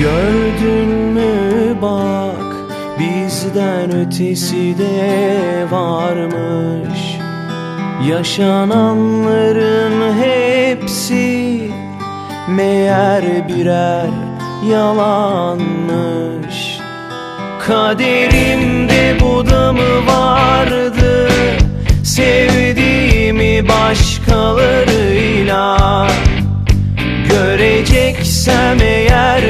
Gördün mü? Bak bizden ötesi de varmış. Yaşananların hepsi meğer birer yalanmış. Kaderimde bu da mı vardı? Sevdiğimi başkalarıyla Göreceksem eğer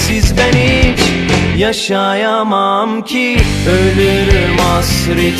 sensiz ben hiç yaşayamam ki. Ölürüm hasret